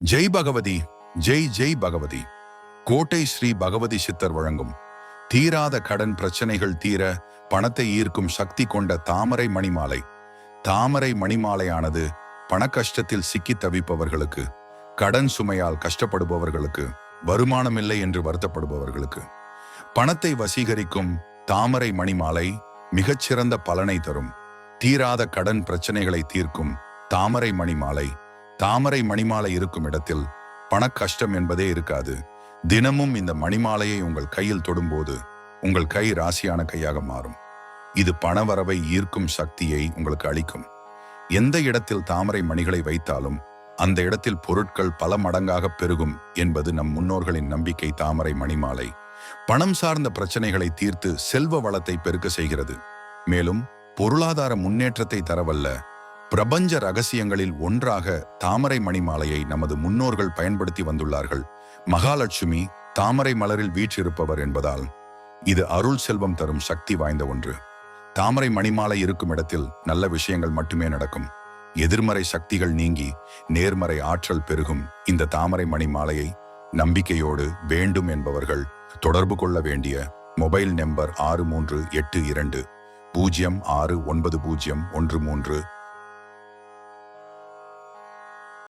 ஜெய் பகவதி ஜெய் ஜெய் பகவதி. கோட்டை ஸ்ரீ பகவதி சித்தர் வழங்கும். தீராத கடன் பிரச்சனைகள் தீர பணத்தை ஈர்க்கும் சக்தி கொண்ட தாமரை மணிமாலை. தாமரை மணிமாலையானது பணக்கஷ்டத்தில் சிக்கி தவிப்பவர்களுக்கு கடன் சுமையால் கஷ்டப்படுபவர்களுக்கு வருமானமில்லை என்று வருத்தப்படுபவர்களுக்கு. பணத்தை வசீகரிக்கும் தாமரை மணிமாலை மிகச்சிறந்த பலனை தரும். தீராத கடன் பிரச்சனைகளை தீர்க்கும் தாமரை மணிமாலை தாமரை மணிமாலை இருக்கும் இடத்தில் பணக்கஷ்டம் என்பதே இருக்காது. தினமும் இந்த மணிமாலையை உங்கள் கையில் தொடும்போது உங்கள் கை ராசியான கையாக மாறும். இது பணவரவை ஈர்க்கும் சக்தியை உங்களுக்கு அளிக்கும். எந்த இடத்தில் தாமரை மணிகளை வைத்தாலும் அந்த இடத்தில் பொருட்கள் பல மடங்காக பெருகும் என்பது நம் முன்னோர்களின் நம்பிக்கை தாமரை மணிமாலை. பணம் சார்ந்த பிரச்சனைகளை தீர்த்து செல்வ வளத்தை பெருக்க செய்கிறது. மேலும் பொருளாதார முன்னேற்றத்தை தரவல்ல பிரபஞ்ச ரகசியங்களில் ஒன்றாக தாமரை மணிமாலையை நமது முன்னோர்கள் பயன்படுத்தி வந்துள்ளார்கள். மகாலட்சுமி தாமரை மலரில் வீற்றிருப்பவர் என்பதால் இது அருள் செல்வம் தரும் சக்தி வாய்ந்த ஒன்று. தாமரை மணிமாலை இருக்கும் இடத்தில் நல்ல விஷயங்கள் மட்டுமே நடக்கும். எதிர்மறை சக்திகள் நீங்கி நேர்மறை ஆற்றல் பெருகும். இந்த தாமரை மணிமாலையை நம்பிக்கையோடு வேண்டும் என்பவர்கள் தொடர்பு கொள்ள வேண்டிய மொபைல் நம்பர் ஆறு மூன்று எட்டு இரண்டு பூஜ்ஜியம் ஆறு ஒன்பது பூஜ்ஜியம் ஒன்று மூன்று